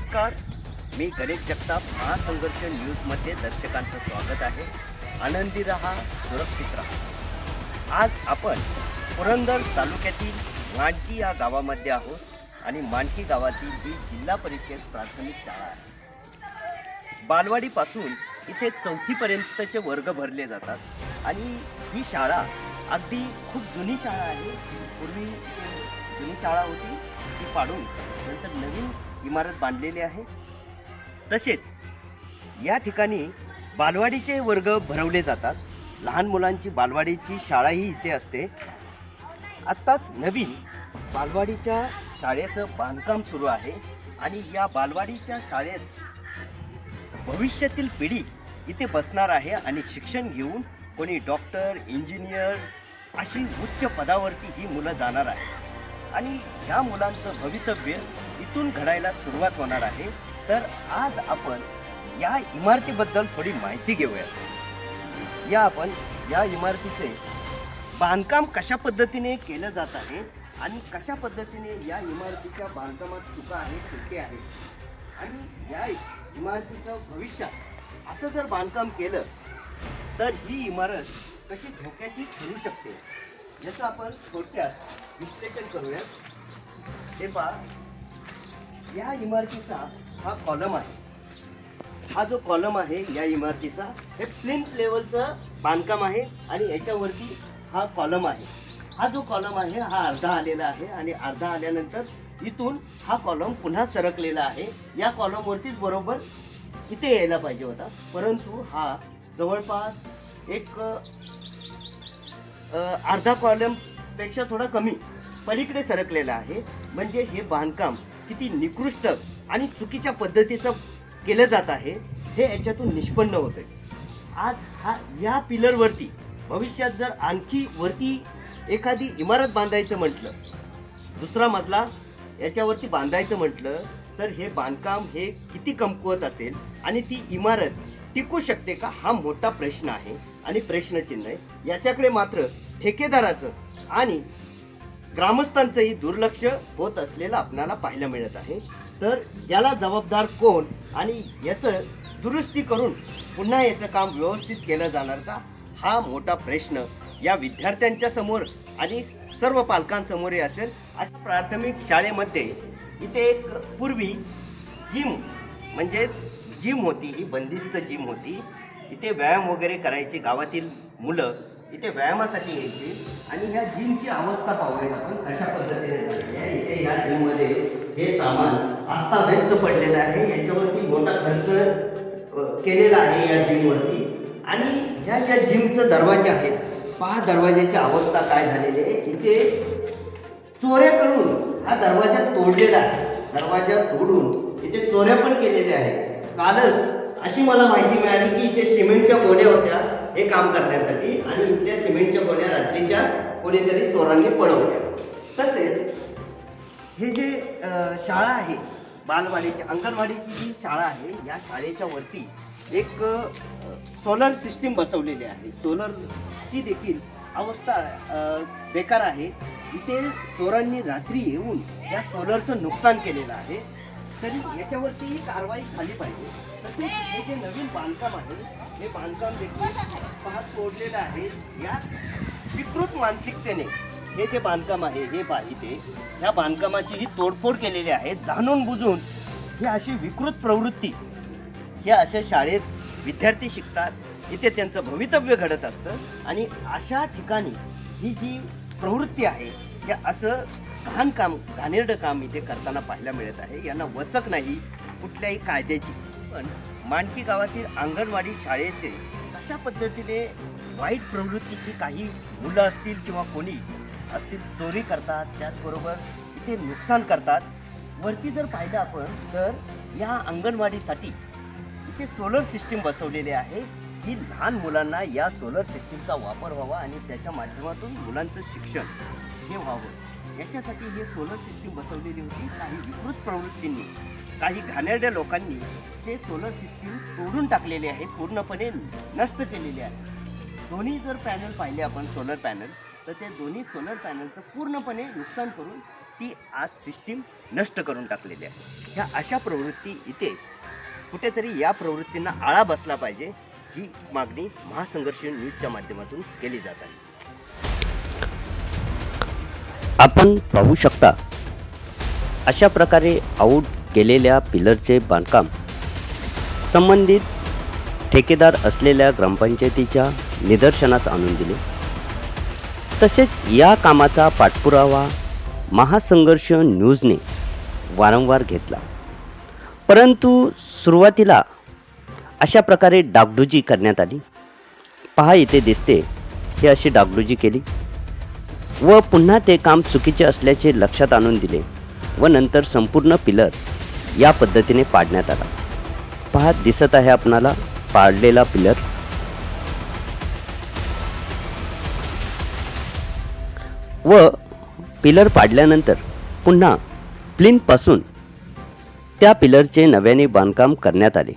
नमस्कार. मी गणेश जगताप महासंघर्ष न्यूजमध्ये दर्शकांचं स्वागत आहे. आनंदी रहा सुरक्षित रहा. आज आपण पुरंदर तालुक्यातील मांडकी या गावामध्ये आहोत आणि मांडकी गावातील ही जिल्हा परिषद प्राथमिक शाळा आहे. बालवाडीपासून इथे चौथीपर्यंतचे वर्ग भरले जातात आणि ही शाळा अगदी खूप जुनी शाळा आहे. पूर्वी जुनी शाळा होती ती पाडून नंतर नवीन इमारत बांधलेली आहे. तसेच या ठिकाणी बालवाडीचे वर्ग भरवले जातात. लहान मुलांची बालवाडीची शाळाही इथे असते. आत्ताच नवीन बालवाडीच्या शाळेचं बांधकाम सुरू आहे आणि या बालवाडीच्या शाळेत भविष्यातील पिढी इथे बसणार आहे आणि शिक्षण घेऊन कोणी डॉक्टर इंजिनियर अशी उच्च पदावरती ही मुलं जाणार आहे आणि ह्या मुलांचं भवितव्य इथून घडायला सुरुवात होणार आहे. तर आज आपण या इमारतीबद्दल थोडी माहिती घेऊया. या आपण या इमारतीचे बांधकाम कशा पद्धतीने केलं जात आहे आणि कशा पद्धतीने या इमारतीच्या बांधकामात चुका आहेत चुके आहेत? आणि या इमारतीचं भविष्यात असं जर बांधकाम केलं तर ही इमारत कशी धोक्याची ठरू शकते? याचं आपण थोडक्यात विश्लेषण करूया. हे पहा. या इमारतीचा हा कॉलम आहे. हा जो कॉलम आहे या इमारतीचा हे प्लिंथ लेवलचं बांधकाम आहे आणि याच्यावरती हा कॉलम आहे. हा जो कॉलम आहे हा अर्धा आलेला आहे आणि अर्धा आल्यानंतर इथून हा कॉलम पुन्हा सरकलेला आहे. या कॉलमवरतीच बरोबर इथे यायला पाहिजे होता. परंतु हा जवळपास एक अर्धा कॉलमपेक्षा थोडा कमी पलीकडे सरकलेला आहे. म्हणजे हे बांधकाम किती निकृष्ट आणि चुकीच्या पद्धतीचं केलं जात आहे हे याच्यातून निष्पन्न होते आज हा या पिलरवरती भविष्यात जर आणखी वरती एखादी इमारत बांधायचं म्हटलं दुसरा मजला याच्यावरती बांधायचं म्हटलं तर हे बांधकाम हे किती कमकुवत असेल आणि ती इमारत टिकू शकते का हा मोठा प्रश्न आहे आणि प्रश्नचिन्ह आहे. याच्याकडे मात्र ठेकेदाराचं आणि ग्रामस्थांचंही दुर्लक्ष होत असलेलं आपल्याला पाहायला मिळत आहे. तर याला जबाबदार कोण आणि याचं दुरुस्ती करून पुन्हा याचं काम व्यवस्थित केलं जाणार का? हा मोठा प्रश्न या विद्यार्थ्यांच्या समोर आणि सर्व पालकांसमोरही असेल. अशा प्राथमिक शाळेमध्ये इथे एक पूर्वी जिम म्हणजेच जिम होती ही बंदिस्त जिम होती. इथे व्यायाम वगैरे करायचे गावातील मुलं इथे व्यायामासाठी यायची. आणि ह्या जिमची अवस्था पाहूयात आपण. कशा पद्धतीने झालेली आहे? इथे ह्या जिममध्ये हे सामान अस्ताव्यस्त पडलेलं आहे. याच्यावरती मोठा खर्च केलेला आहे या जिमवरती. आणि ह्या ज्या जिमचं दरवाजे आहेत पहा दरवाज्याची अवस्था काय झालेली आहे. इथे चोऱ्या करून हा दरवाजा तोडलेला आहे. दरवाजा तोडून इथे चोऱ्या पण केलेल्या आहेत. कालच अशी मला माहिती मिळाली की इथे सिमेंटच्या गोड्या होत्या. हे काम करण्यासाठी आणि इथल्या सिमेंटच्या गोण्या रात्रीच्याच कोणीतरी चोरांनी पळवल्या. तसेच हे जे शाळा आहे बालवाडीची अंगणवाडीची जी शाळा आहे या शाळेच्या वरती एक सोलर सिस्टीम बसवलेली आहे. सोलरची देखील अवस्था बेकार आहे. इथे चोरांनी रात्री येऊन या सोलरचं नुकसान केलेलं आहे. तरी याच्यावरती कारवाई झाली पाहिजे. तसेच हे जे नवीन बांधकाम आहे हे बांधकाम देखील पहा तोडलेलं आहे. या विकृत मानसिकतेने हे जे बांधकाम आहे हे पाहिजे इथे. ह्या बांधकामाची ही तोडफोड केलेली आहे जाणून बुजून. ही अशी विकृत प्रवृत्ती. ह्या अशा शाळेत विद्यार्थी शिकतात. इथे त्यांचं भवितव्य घडत असतं. आणि अशा ठिकाणी ही जी प्रवृत्ती आहे हे असं घाण काम घाणेरडं काम इथे करताना पाहायला मिळत आहे. यांना वचक नाही कुठल्याही कायद्याची. पण मानकी गावातील अंगणवाडी शाळेचे अशा पद्धतीने वाईट प्रवृत्तीची काही मुलं असतील किंवा कोणी असतील चोरी करतात त्याचबरोबर इथे नुकसान करतात. वरती जर पाहिलं आपण तर या अंगणवाडीसाठी इथे सोलर सिस्टीम बसवलेली आहे. ही लहान मुलांना या सोलर सिस्टीमचा वापर व्हावा आणि त्याच्या माध्यमातून मुलांचं शिक्षण हे व्हावं. याच्यासाठी हे सोलर सिस्टीम बसवलेली होती. काही विकृत प्रवृत्तींनी काही घाणेरड्या लोकांनी हे सोलर सिस्टीम तोडून टाकलेले आहे पूर्णपणे नष्ट केलेले आहे. दोन्ही जर पॅनल पाहिले आपण सोलर पॅनल तर ते दोन्ही सोलर पॅनलचं पूर्णपणे नुकसान करून ती आज सिस्टीम नष्ट करून टाकलेली आहे. ह्या अशा प्रवृत्ती इथे कुठेतरी या प्रवृत्तींना आळा बसला पाहिजे ही मागणी महासंघर्ष न्यूजच्या माध्यमातून केली जात आहे. आपण पाहू शकता. अशा प्रकारे आऊट केलेल्या पिलरचे बांधकाम संबंधित ठेकेदार असलेल्या ग्रामपंचायतीच्या निदर्शनास आणून दिले. तसेच या कामाचा पाठपुरावा महासंघर्ष न्यूजने वारंवार घेतला. परंतु सुरुवातीला अशा प्रकारे डागडुजी करण्यात आली. पहा इथे दिसते. हे अशी डागडुजी केली. व पुन्हा ते काम चुकीचे असल्याचे लक्षात आणून दिले व नंतर संपूर्ण पिलर या पद्धतीने पाडण्यात आला. पहा दिसत आहे आपणाला पाडलेला पिलर. व पिलर पाडल्यानंतर पुन्हा प्लिनपासून त्या पिलरचे नव्याने बांधकाम करण्यात आले.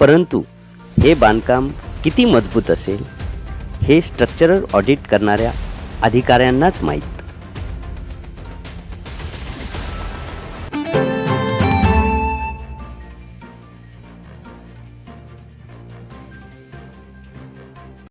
परंतु हे बांधकाम किती मजबूत असेल हे स्ट्रक्चरल ऑडिट करणाऱ्या अधिकाऱ्यांनाच माहीत.